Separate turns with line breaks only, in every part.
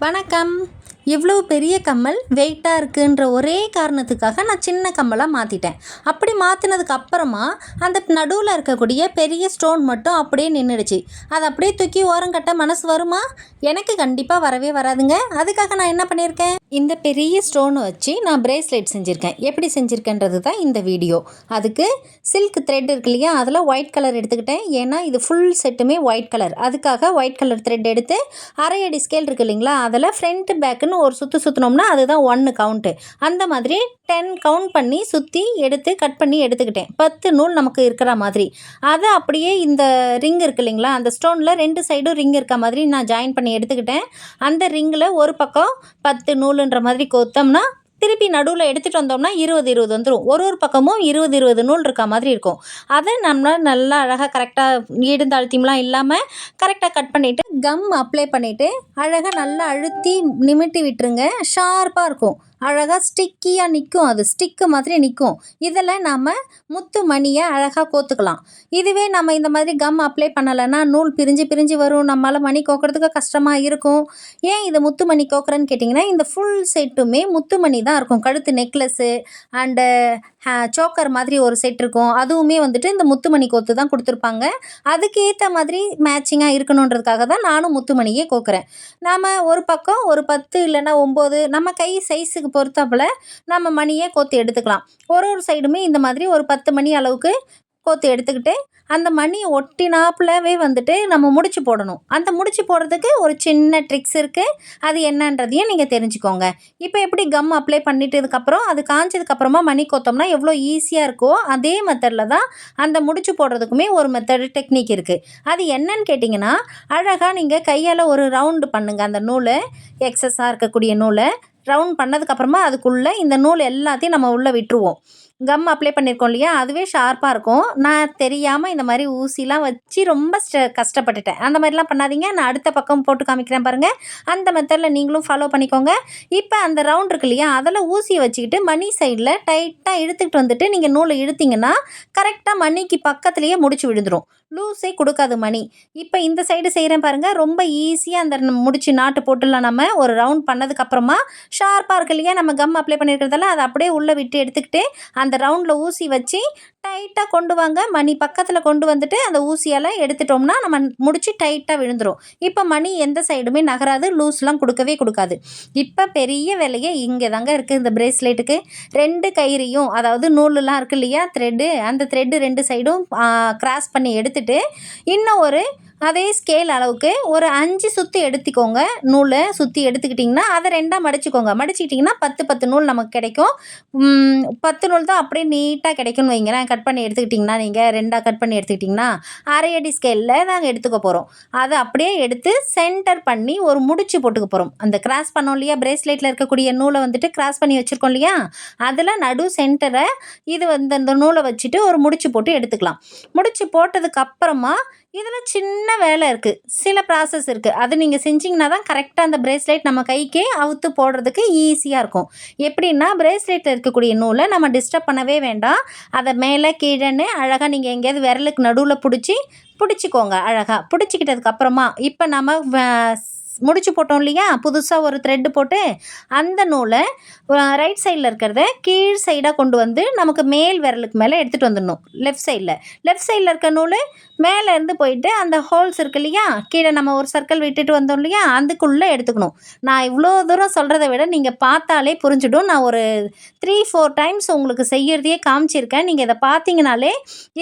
வணக்கம். இவ்வளோ பெரிய கம்மல் வெயிட்டாக இருக்குன்ற ஒரே காரணத்துக்காக நான் சின்ன கம்மலாக மாற்றிட்டேன் அப்படி மாற்றினதுக்கு அப்புறமா அந்த நடுவில் இருக்கக்கூடிய பெரிய ஸ்டோன் மட்டும் அப்படியே நின்றுடுச்சு அதை அப்படியே தூக்கி ஓரங்கட்ட மனசு வருமா? எனக்கு கண்டிப்பாக வரவே வராதுங்க. அதுக்காக நான் என்ன பண்ணியிருக்கேன்? இந்த பெரிய ஸ்டோனை வச்சு நான் பிரேஸ்லெட் செஞ்சுருக்கேன். எப்படி செஞ்சுருக்கேன்றது தான் இந்த வீடியோ அதுக்கு சில்க் த்ரெட் இருக்கு இல்லையா? அதில் ஒயிட் கலர் எடுத்துக்கிட்டேன். ஏன்னா இது ஃபுல் செட்டுமே ஒயிட் கலர் அதுக்காக ஒயிட் கலர் த்ரெட் எடுத்து அரை அடி ஸ்கேல் இருக்கு இல்லைங்களா? அதில் ஃப்ரண்ட் பேக்குன்னு ஒரு சுற்று சுற்றினோம்னா அதுதான் ஒன்று கவுண்ட்டு அந்த மாதிரி டென் கவுண்ட் பண்ணி சுற்றி எடுத்து கட் பண்ணி எடுத்துக்கிட்டேன். பத்து நூல் நமக்கு இருக்கிற மாதிரி. அதை அப்படியே இந்த ரிங் இருக்கு இல்லைங்களா? அந்த ஸ்டோனில் ரெண்டு சைடும் ரிங் இருக்க மாதிரி நான் ஜாயின் பண்ணி எடுத்துக்கிட்டேன். அந்த ரிங்கில் ஒரு பக்கம் பத்து நூலுன்ற மாதிரி கோத்தோம்னா திருப்பி நடுவில் எடுத்துகிட்டு வந்தோம்னா இருபது இருபது வந்துடும் ஒரு ஒரு பக்கமும் இருபது இருபது நூல் இருக்க மாதிரி இருக்கும். அதை நம்ம நல்லா அழகாக கரெக்டாக ஈடுந்தாழ்த்தியம்லாம் இல்லாமல் கரெக்டாக கட் பண்ணிவிட்டு கம் அப்ளை பண்ணிவிட்டு அழகாக நல்லா அழுத்தி நிமிட்டி விட்டுருங்க. ஷார்ப்பாக இருக்கும். அழகாக ஸ்டிக்கியாக நிற்கும் அது ஸ்டிக்கு மாதிரி நிற்கும் இதில் நாம் முத்து மணியை அழகாக கோத்துக்கலாம். இதுவே நம்ம இந்த மாதிரி கம் அப்ளை பண்ணலைன்னா நூல் பிரிஞ்சு பிரிஞ்சு வரும். நம்மளால் மணி கோக்கிறதுக்கு கஷ்டமாக இருக்கும். ஏன் இது முத்து மணி கோக்குறேன்னு கேட்டிங்கன்னா இந்த ஃபுல் செட்டுமே முத்து மணி தான் இருக்கும். கழுத்து நெக்லஸ்ஸு அண்டு சோக்கர் மாதிரி ஒரு செட் இருக்கும். அதுவுமே வந்துட்டு இந்த முத்துமணி கோத்து தான் கொடுத்துருப்பாங்க. அதுக்கு ஏற்ற மாதிரி மேட்சிங்காக இருக்கணுன்றதுக்காக தான் நானும் முத்துமணியே கோக்குறேன். நாம் ஒரு பக்கம் ஒரு பத்து இல்லைன்னா ஒம்பது நம்ம கை சைஸுக்கு பொறுத்தாப்புல நம்ம மணியை கோத்து எடுத்துக்கலாம். ஒரு ஒரு சைடுமே இந்த மாதிரி ஒரு பத்து மணி அளவுக்கு கோத்து எடுத்துக்கிட்டு அந்த மணி ஒட்டினாப்புலவே வந்துட்டு நம்ம முடிச்சு போடணும். அந்த முடிச்சு போடுறதுக்கு ஒரு சின்ன ட்ரிக்ஸ் இருக்குது அது என்னன்றதையும் நீங்கள் தெரிஞ்சுக்கோங்க. இப்போ எப்படி கம் அப்ளை பண்ணிட்டதுக்கப்புறம் அது காஞ்சதுக்கப்புறமா மணி கோத்தோம்னா எவ்வளோ ஈஸியாக இருக்கோ அதே மெத்தடில் தான் அந்த முடிச்சு போடுறதுக்குமே ஒரு மெத்தடு டெக்னிக் இருக்குது அது என்னன்னு கேட்டிங்கன்னா அழகாக நீங்கள் கையால் ஒரு ரவுண்டு பண்ணுங்கள் அந்த நூலை எக்ஸஸாக இருக்கக்கூடிய நூலை ரவுண்ட் பண்ணதுக்கப்புறமா அதுக்குள்ளே இந்த நூல் எல்லாத்தையும் நம்ம உள்ளே விட்டுருவோம். கம் அப்ளை பண்ணியிருக்கோம் இல்லையா? அதுவே ஷார்ப்பாக இருக்கும். நான் தெரியாமல் இந்த மாதிரி ஊசிலாம் வச்சு ரொம்ப ஸ்ட கஷ்டப்பட்டுட்டேன். அந்த மாதிரிலாம் பண்ணாதீங்க. நான் அடுத்த பக்கம் போட்டு காமிக்கிறேன் பாருங்கள் அந்த மெத்தடில் நீங்களும் ஃபாலோ பண்ணிக்கோங்க. இப்போ அந்த ரவுண்ட் இருக்கு இல்லையா? அதில் ஊசியை வச்சுக்கிட்டு மணி சைடில் டைட்டாக இழுத்துக்கிட்டு வந்துட்டு நீங்கள் நூலை இழுத்தீங்கன்னா கரெக்டாக மணிக்கு பக்கத்துலேயே முடிச்சு விழுந்துடும் லூஸே கொடுக்காது மணி இப்போ இந்த சைடு செய்கிறேன் பாருங்கள் ரொம்ப ஈஸியாக அந்த முடிச்சு நாட்டு போட்டுடலாம் நம்ம. ஒரு ரவுண்ட் பண்ணதுக்கப்புறமா ஷார்ப்பாக இருக்கு இல்லையா? நம்ம கம் அப்ளை பண்ணியிருக்கிறதால அதை அப்படியே உள்ளே விட்டு எடுத்துக்கிட்டு அந்த ரவுண்டில் ஊசி வச்சு டைட்டாக கொண்டு வாங்க. மணி பக்கத்தில் கொண்டு வந்துட்டு அந்த ஊசியெல்லாம் எடுத்துட்டோம்னா நம்ம முடிச்சு டைட்டாக விழுந்துரும். இப்போ மணி எந்த சைடுமே நகராது. லூஸ்லாம் கொடுக்கவே கொடுக்காது. இப்போ பெரிய விலையே இங்கே தாங்க இருக்குது இந்த பிரேஸ்லெட்டுக்கு ரெண்டு கயிறையும் அதாவது நூலெலாம் இருக்கு இல்லையா? த்ரெட்டு அந்த த்ரெட்டு ரெண்டு சைடும் கிராஸ் பண்ணி எடுத்துட்டு இன்னும் ஒரு அதே ஸ்கேல் அளவுக்கு ஒரு அஞ்சு சுற்றி எடுத்துக்கோங்க. நூலை சுற்றி எடுத்துக்கிட்டிங்கன்னா அதை ரெண்டாக மடிச்சுக்கோங்க. மடிச்சுக்கிட்டிங்கன்னா பத்து பத்து நூல் நமக்கு கிடைக்கும். பத்து நூல் தான் அப்படியே நீட்டாக கிடைக்கும்னு வைங்களேன். கட் பண்ணி எடுத்துக்கிட்டிங்கன்னா நீங்கள் ரெண்டாக கட் பண்ணி எடுத்துக்கிட்டிங்கன்னா அரை அடி ஸ்கேலில் நாங்கள் எடுத்துக்க போகிறோம் அதை அப்படியே எடுத்து சென்டர் பண்ணி ஒரு முடிச்சு போட்டுக்க போகிறோம் அந்த கிராஸ் பண்ணோம் இல்லையா? பிரேஸ்லெட்டில் இருக்கக்கூடிய நூலை வந்துட்டு கிராஸ் பண்ணி வச்சுருக்கோம் இல்லையா? அதில் நடு சென்டரை இது வந்து அந்த நூலை வச்சுட்டு ஒரு முடிச்சு போட்டு எடுத்துக்கலாம். முடிச்சு போட்டதுக்கு அப்புறமா இதில் சின்ன வேலை இருக்குது சில ப்ராசஸ் இருக்குது அது நீங்கள் செஞ்சிங்கன்னா தான் கரெக்டாக அந்த பிரேஸ்லெட் நம்ம கைக்கே அவுத்து போடுறதுக்கு ஈஸியாக இருக்கும். எப்படின்னா பிரேஸ்லெட்டில் இருக்கக்கூடிய நூலை நம்ம டிஸ்டர்ப் பண்ணவே வேண்டாம். அதை மேலே கீழேன்னு அழகாக நீங்கள் எங்கேயாவது விரலுக்கு நடுவில் பிடிச்சி பிடிச்சிக்கோங்க அழகாக பிடிச்சிக்கிட்டதுக்கப்புறமா இப்போ நம்ம முடிச்சு போட்டோம் இல்லையா? புதுசாக ஒரு த்ரெட்டு போட்டு அந்த நூலை ரைட் சைடில் இருக்கிறத கீழ் சைடாக கொண்டு வந்து நமக்கு மேல் விரலுக்கு மேலே எடுத்துகிட்டு வந்துடணும். லெஃப்ட் சைடில் லெஃப்ட் சைடில் இருக்க நூல் மேலே இருந்து போயிட்டு அந்த ஹோல்ஸ் இருக்கு இல்லையா? கீழே நம்ம ஒரு சர்க்கிள் விட்டுட்டு வந்தோம் இல்லையா? அதுக்குள்ளே எடுத்துக்கணும். நான் இவ்வளோ தூரம் சொல்கிறத விட நீங்கள் பார்த்தாலே புரிஞ்சிடும். நான் ஒரு த்ரீ ஃபோர் டைம்ஸ் உங்களுக்கு செய்யறதையே காமிச்சிருக்கேன். நீங்கள் இதை பார்த்தீங்கனாலே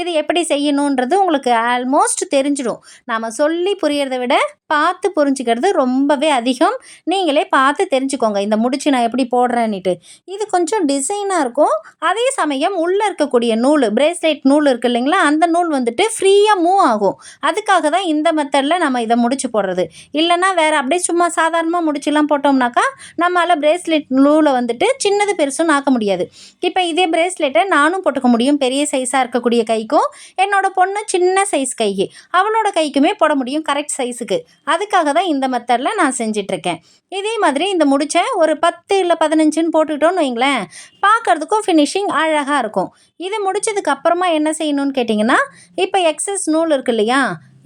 இது எப்படி செய்யணுன்றது உங்களுக்கு ஆல்மோஸ்ட் தெரிஞ்சிடும். நாம் சொல்லி புரியறதை விட பார்த்து புரிஞ்சுக்கிறது ரொம்பவே அதிகம். நீங்களே பார்த்து தெரிஞ்சுக்கோங்க. இந்த முடிச்சு நான் எப்படி போடுறேன்னுட்டு. இது கொஞ்சம் டிசைனாக இருக்கும் அதே சமயம் உள்ளே இருக்கக்கூடிய நூல் பிரேஸ்லெட் நூல் இருக்கு இல்லைங்களா? அந்த நூல் வந்துட்டு ஃப்ரீயாக மூவ் ஆகும். அதுக்காக தான் இந்த மெத்தடில் நம்ம இதை முடிச்சு போடுறது. இல்லைன்னா வேறு அப்படியே சும்மா சாதாரணமாக முடிச்சுலாம் போட்டோம்னாக்கா நம்மளால் பிரேஸ்லெட் நூலை வந்துட்டு சின்னது பெருசுன்னு ஆக்க முடியாது. இப்போ இதே பிரேஸ்லெட்டை நானும் போட்டுக்க முடியும். பெரிய சைஸாக இருக்கக்கூடிய கைக்கும் என்னோட பொண்ணு சின்ன சைஸ் கைக்கு அவளோட கைக்குமே போட முடியும் கரெக்ட் சைஸுக்கு அதுக்காக தான் இந்த மெத்தட் மெத்தடில் நான் செஞ்சிட்ருக்கேன். இதே மாதிரி இந்த முடிச்ச ஒரு பத்து இல்லை பதினஞ்சுன்னு போட்டுக்கிட்டோன்னு வைங்களேன் பார்க்கறதுக்கும் ஃபினிஷிங் அழகாக இருக்கும். இது முடிச்சதுக்கு அப்புறமா என்ன செய்யணும்னு கேட்டிங்கன்னா இப்போ எக்ஸஸ் நூல் இருக்கு இல்லையா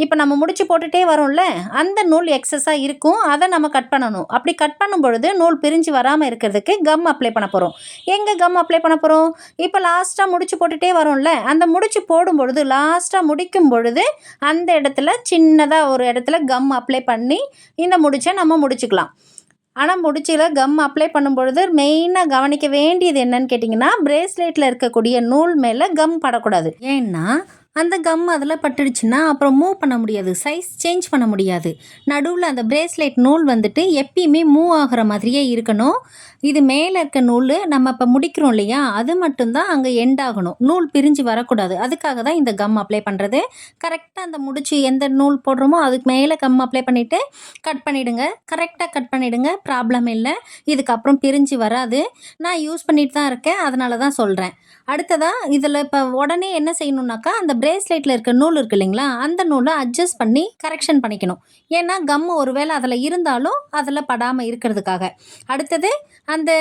இப்போ நம்ம முடிச்சு போட்டுகிட்டே வரோம்ல அந்த நூல் எக்ஸஸாக இருக்கும் அதை நம்ம கட் பண்ணணும். அப்படி கட் பண்ணும் பொழுது நூல் பிரிஞ்சு வராமல் இருக்கிறதுக்கு கம் அப்ளை பண்ண போகிறோம் எங்கே கம் அப்ளை பண்ண போகிறோம் இப்போ லாஸ்ட்டாக முடிச்சு போட்டுகிட்டே வரோம்ல அந்த முடிச்சு போடும் பொழுது லாஸ்ட்டாக முடிக்கும் பொழுது அந்த இடத்துல சின்னதாக ஒரு இடத்துல கம் அப்ளை பண்ணி இந்த முடிச்சை நம்ம முடிச்சுக்கலாம். ஆனால் முடிச்சில் கம் அப்ளை பண்ணும் பொழுது மெயினாக கவனிக்க வேண்டியது என்னன்னு கேட்டிங்கன்னா பிரேஸ்லெட்டில் இருக்கக்கூடிய நூல் மேலே கம் படக்கூடாது. ஏன்னா அந்த கம் அதில் பட்டுடுச்சுன்னா அப்புறம் மூவ் பண்ண முடியாது. சைஸ் சேஞ்ச் பண்ண முடியாது. நடுவில் அந்த பிரேஸ்லெட் நூல் வந்துட்டு எப்பயுமே மூவ் ஆகிற மாதிரியே இருக்கணும். இது மேலே இருக்க நூல் நம்ம இப்போ முடிக்கிறோம் இல்லையா? அது மட்டும்தான் அங்கே எண்ட் ஆகணும். நூல் பிரிஞ்சு வரக்கூடாது. அதுக்காக தான் இந்த கம் அப்ளை பண்ணுறது கரெக்டாக அந்த முடிச்சு எந்த நூல் போடுறோமோ அதுக்கு மேலே கம் அப்ளை பண்ணிவிட்டு கட் பண்ணிவிடுங்க கரெக்டாக கட் பண்ணிவிடுங்க ப்ராப்ளம் இல்லை. இதுக்கப்புறம் பிரிஞ்சு வராது. நான் யூஸ் பண்ணிட்டு தான் இருக்கேன். அதனால தான் சொல்கிறேன் அடுத்ததாக இதில் இப்போ உடனே என்ன செய்யணுன்னாக்கா அந்த பிரேஸ்லெட்டில் இருக்க நூல் இருக்கு இல்லைங்களா அந்த நூலை அட்ஜஸ்ட் பண்ணி கரெக்ஷன் பண்ணிக்கணும். ஏன்னா கம்மு ஒருவேளை அதில் இருந்தாலும் அதில் படாமல் இருக்கிறதுக்காக. அடுத்தது அந்த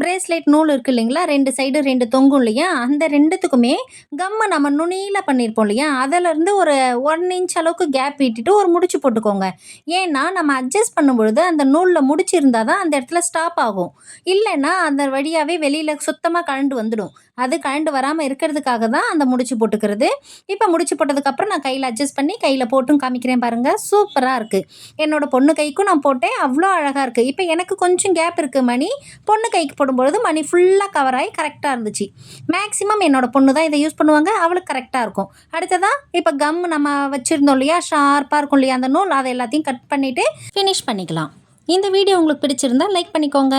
பிரேஸ்லெட் நூல் இருக்கு இல்லைங்களா ரெண்டு சைடு ரெண்டு தொங்கும் இல்லையா அந்த ரெண்டுத்துக்குமே கம்மை நம்ம நுனியில் பண்ணியிருப்போம் இல்லையா அதிலேருந்து ஒரு ஒன் இன்ச் அளவுக்கு கேப் விட்டுட்டு ஒரு முடிச்சு போட்டுக்கோங்க. ஏன்னா நம்ம அட்ஜஸ்ட் பண்ணும் பொழுது அந்த நூலில் முடிச்சு இருந்தால் தான் அந்த இடத்துல ஸ்டாப் ஆகும். இல்லைன்னா அந்த வழியாகவே வெளியில் சுத்தமாக கழண்டு வந்துடும். அது கழண்டு வராமல் இருக்கிறதுக்காக தான் அந்த முடிச்சு போட்டுக்கிறது. இப்போ முடிச்சு போட்டதுக்கப்புறம் நான் கையில் அட்ஜஸ்ட் பண்ணி கையில் போட்டும் காமிக்கிறேன் பாருங்கள் சூப்பராக இருக்குது என்னோட பொண்ணு கைக்கும் நான் போட்டேன். அவ்வளோ அழகாக இருக்குது இப்போ எனக்கு கொஞ்சம் கேப் இருக்குது மணி. பொண்ணு கைக்கு போடும்பொழுது மணி ஃபுல்லாக கவர் ஆகி கரெக்டாக இருந்துச்சு. மேக்ஸிமம் என்னோடய பொண்ணு தான் இதை யூஸ் பண்ணுவாங்க. அவளுக்கு கரெக்டாக இருக்கும். அடுத்ததாக இப்போ கம் நம்ம வச்சுருந்தோம் இல்லையா? ஷார்ப்பாக இருக்கும் இல்லையா? அந்த நூல் அதை எல்லாத்தையும் கட் பண்ணிவிட்டு ஃபினிஷ் பண்ணிக்கலாம். இந்த வீடியோ உங்களுக்கு பிடிச்சிருந்தா லைக் பண்ணிக்கோங்க.